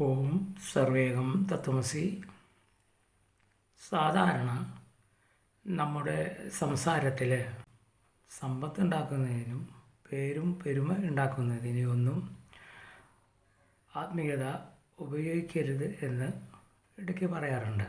ഓം സർവേഗം തത്വമസി. സാധാരണ നമ്മുടെ സംസാരത്തിൽ സമ്പത്ത് ഉണ്ടാക്കുന്നതിനും പേരും പെരുമ ഉണ്ടാക്കുന്നതിനും ഒന്നും ആത്മീയത ഉപയോഗിക്കരുത് എന്ന് ഇടയ്ക്ക് പറയാറുണ്ട്.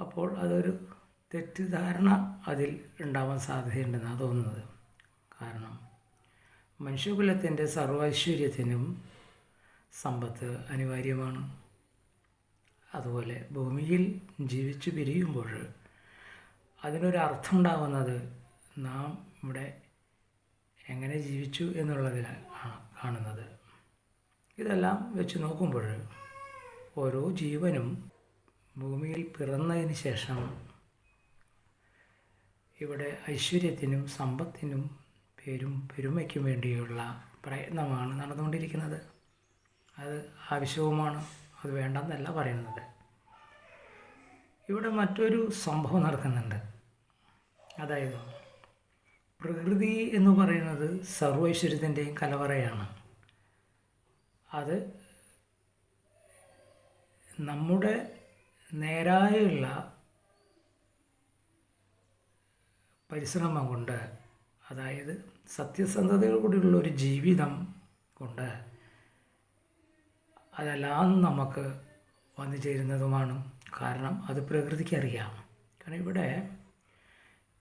അപ്പോൾ അതൊരു തെറ്റിദ്ധാരണ അതിൽ ഉണ്ടാവാൻ സാധ്യതയുണ്ടെന്നാണ് തോന്നുന്നത്. കാരണം മനുഷ്യകുലത്തിന്റെ സർവൈശ്വര്യത്തിനും സമ്പത്ത് അനിവാര്യമാണ്. അതുപോലെ ഭൂമിയിൽ ജീവിച്ചു പിരിയുമ്പോൾ അതിനൊരർത്ഥം ഉണ്ടാകുന്നത് നാം ഇവിടെ എങ്ങനെ ജീവിച്ചു എന്നുള്ളതിലാണ് കാണുന്നത്. ഇതെല്ലാം വെച്ച് നോക്കുമ്പോൾ ഓരോ ജീവനും ഭൂമിയിൽ പിറന്നതിന് ശേഷം ഇവിടെ ഐശ്വര്യത്തിനും സമ്പത്തിനും പേരും പെരുമയ്ക്കും വേണ്ടിയുള്ള പ്രയത്നമാണ് നടന്നുകൊണ്ടിരിക്കുന്നത്. അത് ആവശ്യവുമാണ്. അത് വേണ്ടെന്നല്ല പറയുന്നത്. ഇവിടെ മറ്റൊരു സംഭവം നടക്കുന്നുണ്ട്. അതായത് പ്രകൃതി എന്ന് പറയുന്നത് സർവൈശ്വര്യത്തിന്റെയും കലവറയാണ്. അത് നമ്മുടെ നേരായുള്ള പരിശ്രമം കൊണ്ട് അതായത് സത്യസന്ധതയോടുകൂടിയുള്ള ഒരു ജീവിതം കൊണ്ട് അതെല്ലാം നമുക്ക് വന്നു ചേരുന്നതുമാണ്. കാരണം അത് പ്രകൃതിക്ക് അറിയാം. കാരണം ഇവിടെ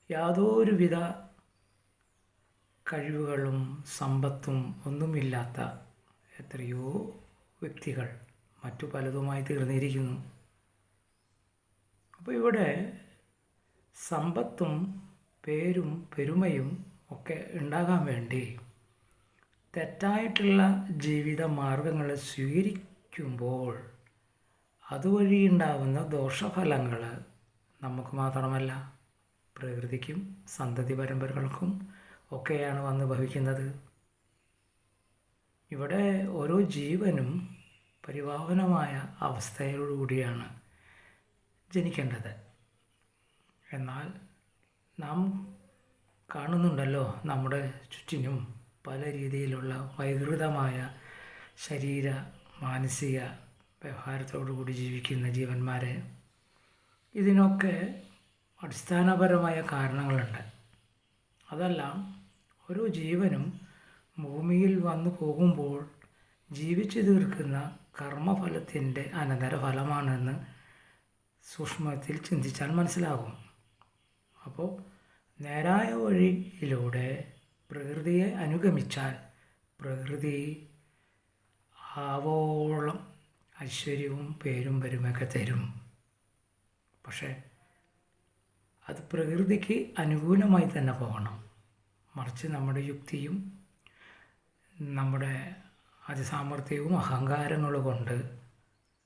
യാതൊരുവിധ കഴിവുകളും സമ്പത്തും ഒന്നുമില്ലാത്ത എത്രയോ വ്യക്തികൾ മറ്റു പലതുമായി തീർന്നിരിക്കുന്നു. അപ്പോൾ ഇവിടെ സമ്പത്തും പേരും പെരുമയും ഒക്കെ ഉണ്ടാകാൻ വേണ്ടി തെറ്റായിട്ടുള്ള ജീവിത മാർഗങ്ങൾ സ്വീകരിക്കുമ്പോൾ അതുവഴി ഉണ്ടാകുന്ന ദോഷഫലങ്ങൾ നമുക്ക് മാത്രമല്ല പ്രകൃതിക്കും സന്തതി പരമ്പരകൾക്കും ഒക്കെയാണ് വന്ന് ഭവിക്കുന്നത്. ഇവിടെ ഓരോ ജീവനും പരിവാഹനമായ അവസ്ഥയോടുകൂടിയാണ് ജനിക്കേണ്ടത്. എന്നാൽ നാം കാണുന്നുണ്ടല്ലോ നമ്മുടെ ചുറ്റിനും പല രീതിയിലുള്ള വൈകൃതമായ ശരീര മാനസിക വ്യവഹാരത്തോടുകൂടി ജീവിക്കുന്ന ജീവന്മാരെ ഇതിനൊക്കെ അടിസ്ഥാനപരമായ കാരണങ്ങളുണ്ട്. അതെല്ലാം ഒരു ജീവനും ഭൂമിയിൽ വന്നു പോകുമ്പോൾ ജീവിച്ചു തീർക്കുന്ന കർമ്മഫലത്തിന്റെ അനന്തരഫലമാണെന്ന് സൂക്ഷ്മത്തിൽ ചിന്തിച്ചാൽ മനസ്സിലാകും. അപ്പോൾ നേരായ വഴിയിലൂടെ പ്രകൃതിയെ അനുഗമിച്ചാൽ പ്രകൃതി ആവോളം ഐശ്വര്യവും പേരും പെരുമൊക്കെ തരും. പക്ഷേ അത് പ്രകൃതിക്ക് അനുകൂലമായി തന്നെ പോകണം. മറിച്ച് നമ്മുടെ യുക്തിയും നമ്മുടെ അതിസാമർഥ്യവും അഹങ്കാരങ്ങളും കൊണ്ട്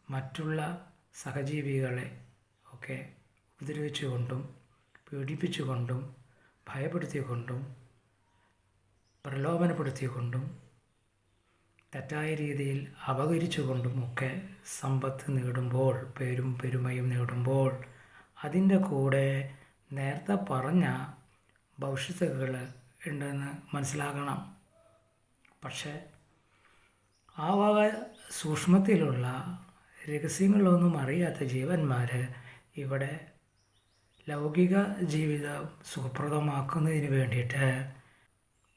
മറ്റുള്ള സഹജീവികളെ ഒക്കെ ഉപദ്രവിച്ചുകൊണ്ടും പീഡിപ്പിച്ചുകൊണ്ടും ഭയപ്പെടുത്തിക്കൊണ്ടും പ്രലോഭനപ്പെടുത്തിക്കൊണ്ടും തെറ്റായ രീതിയിൽ അപകരിച്ചുകൊണ്ടും ഒക്കെ സമ്പത്ത് നേടുമ്പോൾ പേരും പെരുമയും നേടുമ്പോൾ അതിന്റെ കൂടെ നേരത്തെ പറഞ്ഞ ഭവിഷ്യത്തുകൾ ഉണ്ടെന്ന് മനസ്സിലാക്കണം പക്ഷേ ആ വക സൂക്ഷ്മത്തിലുള്ള രഹസ്യങ്ങളൊന്നും അറിയാത്ത ജീവന്മാർ ഇവിടെ ലൗകിക ജീവിതം സുഖപ്രദമാക്കുന്നതിന് വേണ്ടിയിട്ട്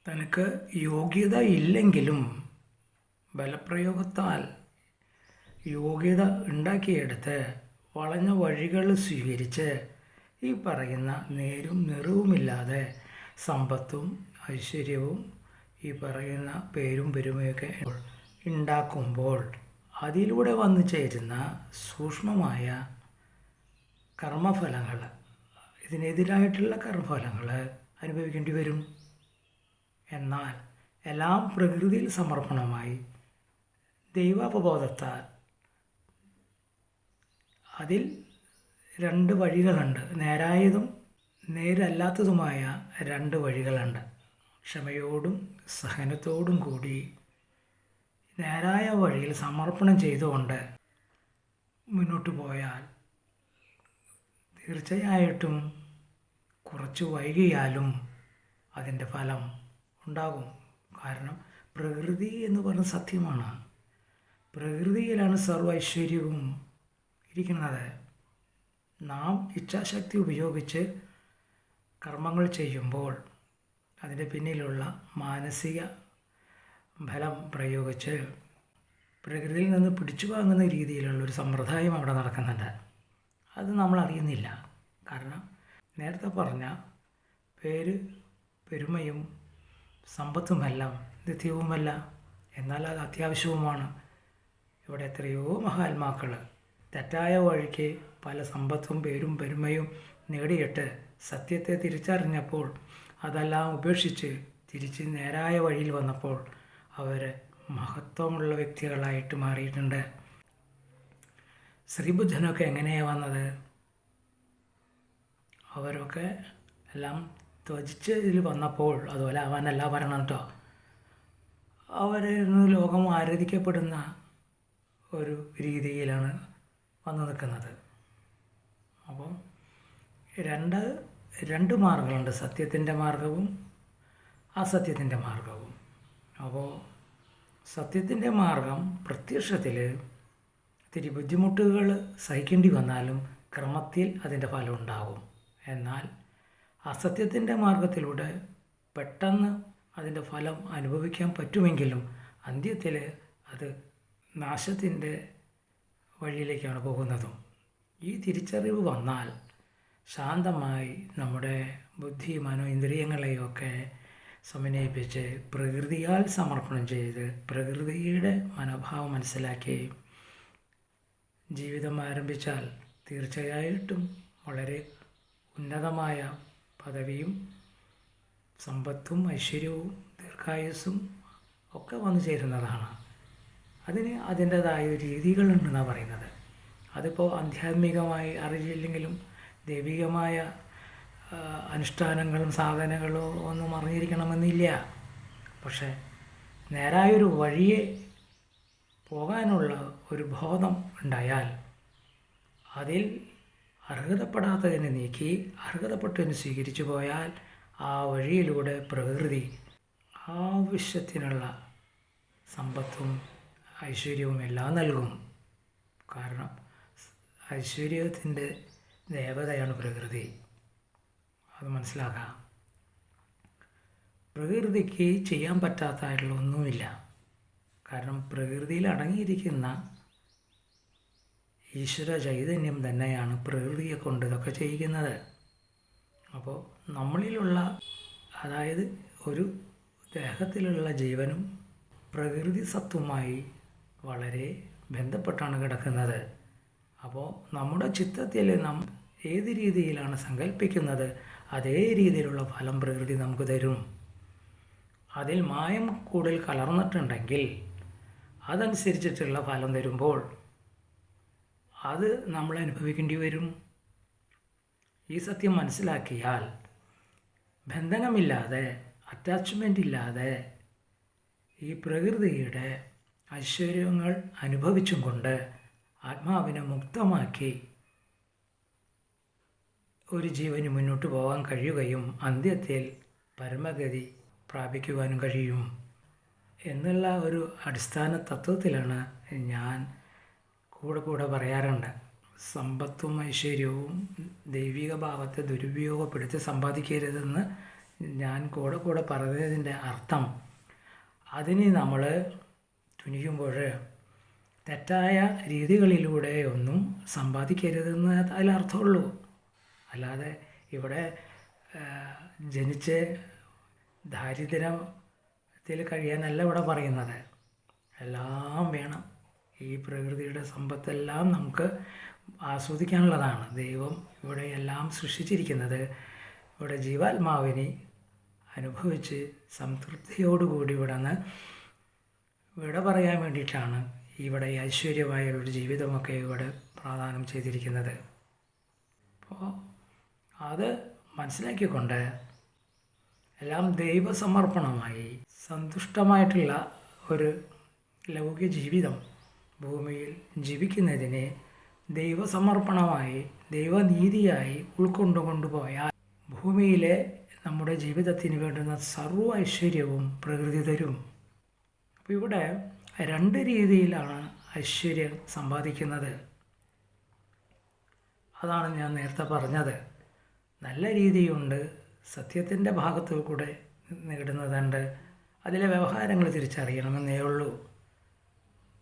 തനിക്ക് യോഗ്യത ഇല്ലെങ്കിലും ബലപ്രയോഗത്താൽ യോഗ്യത ഉണ്ടാക്കിയെടുത്ത് വളഞ്ഞ വഴികൾ സ്വീകരിച്ച് ഈ പറയുന്ന നേരും നിറവുമില്ലാതെ സമ്പത്തും ഐശ്വര്യവും ഈ പറയുന്ന പേരും പെരുമയൊക്കെ ഉണ്ടാക്കുമ്പോൾ അതിലൂടെ വന്നു ചേരുന്ന സൂക്ഷ്മമായ കർമ്മഫലങ്ങൾ ഇതിനെതിരായിട്ടുള്ള കർമ്മഫലങ്ങൾ അനുഭവിക്കേണ്ടി വരും. എന്നാൽ എല്ലാം പ്രകൃതിയിൽ സമർപ്പണമായി ദൈവാപബോധത്താൽ അതിൽ രണ്ട് വഴികളുണ്ട്. നേരായതും നേരല്ലാത്തതുമായ രണ്ട് വഴികളുണ്ട്. ക്ഷമയോടും സഹനത്തോടും കൂടി നേരായ വഴിയിൽ സമർപ്പണം ചെയ്തുകൊണ്ട് മുന്നോട്ട് പോയാൽ തീർച്ചയായിട്ടും കുറച്ച് വൈകിയാലും അതിന്റെ ഫലം ഉണ്ടാകും. കാരണം പ്രകൃതി എന്ന് പറയുന്നത് സത്യമാണ്. പ്രകൃതിയിലാണ് സർവ ഐശ്വര്യവും ഇരിക്കുന്നത്. നാം ഇച്ഛാശക്തി ഉപയോഗിച്ച് കർമ്മങ്ങൾ ചെയ്യുമ്പോൾ അതിന്റെ പിന്നിലുള്ള മാനസിക ഫലം പ്രയോഗിച്ച് പ്രകൃതിയിൽ നിന്ന് പിടിച്ചു വാങ്ങുന്ന രീതിയിലുള്ള ഒരു സമ്പ്രദായം അവിടെ നടക്കുന്നുണ്ട്. അത് നമ്മൾ അറിയുന്നില്ല. കാരണം നേരത്തെ പറഞ്ഞ പേര് പെരുമയും സമ്പത്തുമല്ല നിത്യവുമല്ല. എന്നാൽ അത് അത്യാവശ്യവുമാണ്. ഇവിടെ എത്രയോ മഹാത്മാക്കൾ തെറ്റായ വഴിക്ക് പല സമ്പത്തും പേരും പെരുമയും നേടിയിട്ട് സത്യത്തെ തിരിച്ചറിഞ്ഞപ്പോൾ അതെല്ലാം ഉപേക്ഷിച്ച് തിരിച്ച് നേരായ വഴിയിൽ വന്നപ്പോൾ അവർ മഹത്വമുള്ള വ്യക്തികളായിട്ട് മാറിയിട്ടുണ്ട്. ശ്രീബുദ്ധനൊക്കെ എങ്ങനെയാണ് വന്നത്? അവരൊക്കെ എല്ലാം ത്വജിച്ച് ഇതിൽ വന്നപ്പോൾ അതുപോലെ അവനല്ല പറയണം കേട്ടോ അവരിന്ന് ലോകം ആരാധിക്കപ്പെടുന്ന ഒരു രീതിയിലാണ് വന്നു നിൽക്കുന്നത്. അപ്പം രണ്ട് രണ്ട് മാർഗങ്ങളുണ്ട്. സത്യത്തിന്റെ മാർഗവും അസത്യത്തിന്റെ മാർഗവും. അപ്പോൾ സത്യത്തിന്റെ മാർഗം പ്രത്യക്ഷത്തിൽ ഇത്തിരി ബുദ്ധിമുട്ടുകൾ സഹിക്കേണ്ടി വന്നാലും ക്രമത്തിൽ അതിന്റെ ഫലം ഉണ്ടാകും. എന്നാൽ അസത്യത്തിന്റെ മാർഗത്തിലൂടെ പെട്ടെന്ന് അതിന്റെ ഫലം അനുഭവിക്കാൻ പറ്റുമെങ്കിലും അന്ത്യത്തിൽ അത് നാശത്തിന്റെ വഴിയിലേക്കാണ് പോകുന്നതും. ഈ തിരിച്ചറിവ് വന്നാൽ ശാന്തമായി നമ്മുടെ ബുദ്ധി മനോ ഇന്ദ്രിയങ്ങളെയൊക്കെ സമന്വയിപ്പിച്ച് പ്രകൃതിയാൽ സമർപ്പണം ചെയ്ത് പ്രകൃതിയുടെ മനോഭാവം മനസ്സിലാക്കി ജീവിതം ആരംഭിച്ചാൽ തീർച്ചയായിട്ടും വളരെ ഉന്നതമായ പദവിയും സമ്പത്തും ഐശ്വര്യവും ദീർഘായുസ്സും ഒക്കെ വന്നു ചേരുന്നതാണ്. അതിന് അതിന്റെതായ രീതികളുണ്ടെന്നാണ് പറയുന്നത്. അതിപ്പോൾ ആധ്യാത്മികമായി അറിയില്ലെങ്കിലും ദൈവികമായ അനുഷ്ഠാനങ്ങളും സാധനങ്ങളോ ഒന്നും അറിഞ്ഞിരിക്കണമെന്നില്ല. പക്ഷേ നേരായൊരു വഴിയെ പോകാനുള്ള ഒരു ബോധം ഉണ്ടായാൽ അതിൽ അർഹതപ്പെടാത്തതിനെ നീക്കി അർഹതപ്പെട്ടതിനെ സ്വീകരിച്ചു പോയാൽ ആ വഴിയിലൂടെ പ്രകൃതി ആവശ്യത്തിനുള്ള സമ്പത്തും ഐശ്വര്യവും എല്ലാം നൽകും. കാരണം ഐശ്വര്യത്തിന്റെ ദേവതയാണ് പ്രകൃതി. അത് മനസ്സിലാക്കാം പ്രകൃതിക്ക് ചെയ്യാൻ പറ്റാത്തതായിട്ടുള്ള ഒന്നുമില്ല. കാരണം പ്രകൃതിയിൽ അടങ്ങിയിരിക്കുന്ന ഈശ്വര ചൈതന്യം തന്നെയാണ് പ്രകൃതിയെ കൊണ്ട് ഇതൊക്കെ ചെയ്യിക്കുന്നത്. അപ്പോൾ നമ്മളിലുള്ള അതായത് ഒരു ദേഹത്തിലുള്ള ജീവനും പ്രകൃതി സത്വമായി വളരെ ബന്ധപ്പെട്ടാണ് കിടക്കുന്നത്. അപ്പോൾ നമ്മുടെ ചിത്രത്തിൽ നാം ഏത് രീതിയിലാണ് സങ്കല്പിക്കുന്നത് അതേ രീതിയിലുള്ള ഫലം പ്രകൃതി നമുക്ക് തരും. അതിൽ മായം കൂടുതൽ കലർന്നിട്ടുണ്ടെങ്കിൽ അതനുസരിച്ചിട്ടുള്ള ഫലം തരുമ്പോൾ അത് നമ്മൾ അനുഭവിക്കേണ്ടി വരും. ഈ സത്യം മനസ്സിലാക്കിയാൽ ബന്ധനമില്ലാതെ അറ്റാച്ച്മെന്റ് ഇല്ലാതെ ഈ പ്രകൃതിയുടെ ഐശ്വര്യങ്ങൾ അനുഭവിച്ചും കൊണ്ട് ആത്മാവിനെ മുക്തമാക്കി ഒരു ജീവന് മുന്നോട്ട് പോകാൻ കഴിയുകയും അന്ത്യത്തിൽ പരമഗതി പ്രാപിക്കുവാനും കഴിയും എന്നുള്ള ഒരു അടിസ്ഥാന തത്വത്തിലാണ് ഞാൻ കൂടെ കൂടെ പറയാറുണ്ട്. സമ്പത്തും ഐശ്വര്യവും ദൈവിക ഭാവത്തെ ദുരുപയോഗപ്പെടുത്തി സമ്പാദിക്കരുതെന്ന് ഞാൻ കൂടെ കൂടെ പറഞ്ഞതിന്റെ അർത്ഥം. അതിന് നമ്മൾ തുനിയുമ്പോൾ തെറ്റായ രീതികളിലൂടെ ഒന്നും സമ്പാദിക്കരുതെന്ന് അതിലർത്ഥമുള്ളൂ അല്ലാതെ ഇവിടെ ജനിച്ച് ദാരിദ്ര്യത്തിൽ കഴിയാനല്ല ഇവിടെ പറയുന്നത്. എല്ലാം വേണം. ഈ പ്രകൃതിയുടെ സമ്പത്തെല്ലാം നമുക്ക് ആസ്വദിക്കാനുള്ളതാണ്. ദൈവം ഇവിടെ എല്ലാം സൃഷ്ടിച്ചിരിക്കുന്നത് ഇവിടെ ജീവാത്മാവിനെ അനുഭവിച്ച് സംതൃപ്തിയോടുകൂടി ഇവിടെ നിന്ന് വിട പറയാൻ വേണ്ടിയിട്ടാണ് ഇവിടെ ഈ ഒരു ജീവിതമൊക്കെ ഇവിടെ പ്രാധാനം ചെയ്തിരിക്കുന്നത്. അപ്പോൾ അത് മനസ്സിലാക്കിക്കൊണ്ട് എല്ലാം ദൈവസമർപ്പണമായി സന്തുഷ്ടമായിട്ടുള്ള ഒരു ലൗകിക ജീവിതം ഭൂമിയിൽ ജീവിക്കുന്നതിനെ ദൈവസമർപ്പണമായി ദൈവനീതിയായി ഉൾക്കൊണ്ടു കൊണ്ടുപോയാൽ ഭൂമിയിലെ നമ്മുടെ ജീവിതത്തിന് വേണ്ടുന്ന സർവ ഐശ്വര്യവും പ്രകൃതി തരും. അപ്പോൾ ഇവിടെ രണ്ട് രീതിയിലാണ് ഐശ്വര്യം സമ്പാദിക്കുന്നത്. അതാണ് ഞാൻ നേരത്തെ പറഞ്ഞത്. നല്ല രീതിയുണ്ട് സത്യത്തിന്റെ ഭാഗത്തു കൂടെ നേടുന്നതുണ്ട്. അതിലെ വ്യവഹാരങ്ങൾ തിരിച്ചറിയണമെന്നേ ഉള്ളൂ.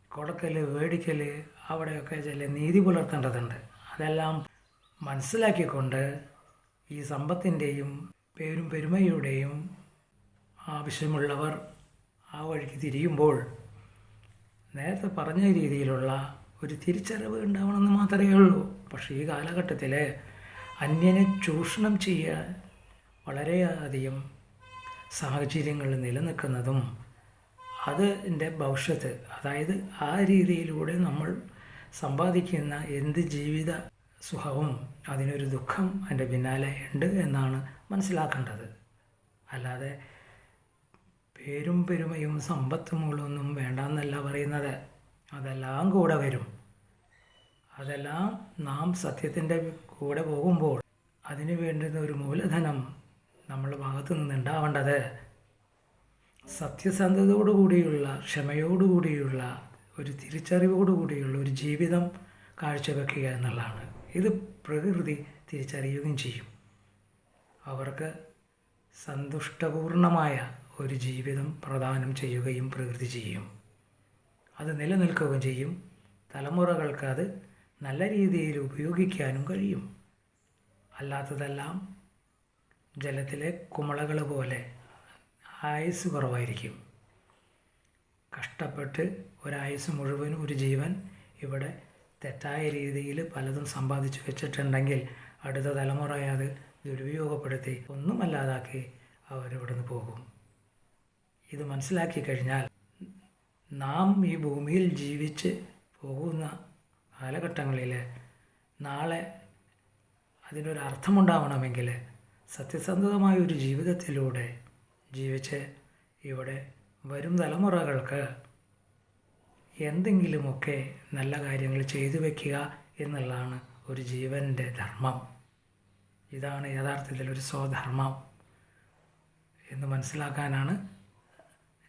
കൊടുക്കൽ മേടിക്കൽ അവിടെയൊക്കെ ചില നീതി പുലർത്തേണ്ടതുണ്ട്. അതെല്ലാം മനസ്സിലാക്കിക്കൊണ്ട് ഈ സമ്പത്തിന്റെയും പേരും പെരുമയുടെയും ആവശ്യമുള്ളവർ ആ വഴിക്ക് തിരിയുമ്പോൾ നേരത്തെ പറഞ്ഞ രീതിയിലുള്ള ഒരു തിരിച്ചറിവ് ഉണ്ടാവണമെന്ന് മാത്രമേ ഉള്ളൂ. പക്ഷേ ഈ കാലഘട്ടത്തിൽ അന്യനെ ചൂഷണം ചെയ്യാൻ വളരെയധികം സാഹചര്യങ്ങൾ നിലനിൽക്കുന്നതും അതിന്റെ ഭവിഷ്യത്ത് അതായത് ആ രീതിയിലൂടെ നമ്മൾ സമ്പാദിക്കുന്ന എന്ത് ജീവിത സുഖവും അതിനൊരു ദുഃഖം അതിന്റെ പിന്നാലെ ഉണ്ട് എന്നാണ് മനസ്സിലാക്കേണ്ടത്. അല്ലാതെ പേരും പെരുമയും സമ്പത്തും ഒന്നും വേണ്ടെന്നല്ല പറയുന്നത്. അതെല്ലാം കൂടെ വരും. അതെല്ലാം നാം സത്യത്തിന്റെ കൂടെ പോകുമ്പോൾ അതിന് വേണ്ടുന്ന ഒരു മൂലധനം നമ്മളുടെ ഭാഗത്തു നിന്നുണ്ടാവേണ്ടത് സത്യസന്ധതയോടുകൂടിയുള്ള ക്ഷമയോടുകൂടിയുള്ള ഒരു തിരിച്ചറിവോടുകൂടിയുള്ള ഒരു ജീവിതം കാഴ്ചവെക്കുക എന്നുള്ളതാണ്. ഇത് പ്രകൃതി തിരിച്ചറിയുകയും ചെയ്യും. അവർക്ക് സന്തുഷ്ടപൂർണമായ ഒരു ജീവിതം പ്രദാനം ചെയ്യുകയും പ്രകൃതി ചെയ്യും. അത് നിലനിൽക്കുകയും ചെയ്യും. തലമുറകൾക്ക് അത് നല്ല രീതിയിൽ ഉപയോഗിക്കാനും കഴിയും. അല്ലാത്തതെല്ലാം ജലത്തിലെ കുമളകൾ പോലെ ആയുസ് കുറവായിരിക്കും. കഷ്ടപ്പെട്ട് ഒരായുസ് മുഴുവൻ ഒരു ജീവൻ ഇവിടെ തെറ്റായ രീതിയിൽ പലതും സമ്പാദിച്ചു വെച്ചിട്ടുണ്ടെങ്കിൽ അടുത്ത തലമുറയെ അത് ദുരുപയോഗപ്പെടുത്തി ഒന്നുമല്ലാതാക്കി അവരിവിടുന്ന് പോകും. ഇത് മനസ്സിലാക്കി കഴിഞ്ഞാൽ നാം ഈ ഭൂമിയിൽ ജീവിച്ച് പോകുന്ന കാലഘട്ടങ്ങളിൽ നാളെ അതിനൊരു അർത്ഥമുണ്ടാവണമെങ്കിൽ സത്യസന്ധമായ ഒരു ജീവിതത്തിലൂടെ ജീവിച്ച് ഇവിടെ വരും തലമുറകൾക്ക് എന്തെങ്കിലുമൊക്കെ നല്ല കാര്യങ്ങൾ ചെയ്തു വയ്ക്കുക എന്നുള്ളതാണ് ഒരു ജീവന്റെ ധർമ്മം. ഇതാണ് യഥാർത്ഥത്തിൽ ഒരു സ്വധർമ്മം എന്ന് മനസ്സിലാക്കാനാണ്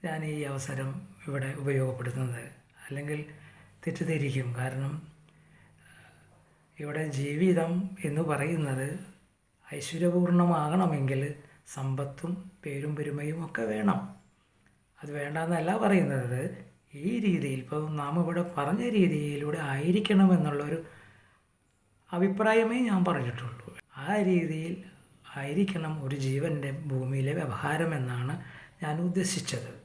ഞാൻ ഈ അവസരം ഇവിടെ ഉപയോഗപ്പെടുത്തുന്നത്. അല്ലെങ്കിൽ തെറ്റിദ്ധരിക്കും. കാരണം ഇവിടെ ജീവിതം എന്ന് പറയുന്നത് ഐശ്വര്യപൂർണമാകണമെങ്കിൽ സമ്പത്തും പേരും പെരുമയും ഒക്കെ വേണം. അത് വേണ്ടെന്നല്ല പറയുന്നത്. ഈ രീതിയിൽ ഇപ്പോൾ നാം ഇവിടെ പറഞ്ഞ രീതിയിലൂടെ ആയിരിക്കണമെന്നുള്ളൊരു അഭിപ്രായമേ ഞാൻ പറഞ്ഞിട്ടുള്ളൂ. ആ രീതിയിൽ ആയിരിക്കണം ഒരു ജീവന്റെ ഭൂമിയിലെ വ്യവഹാരം എന്നാണ് ഞാൻ ഉദ്ദേശിച്ചത്.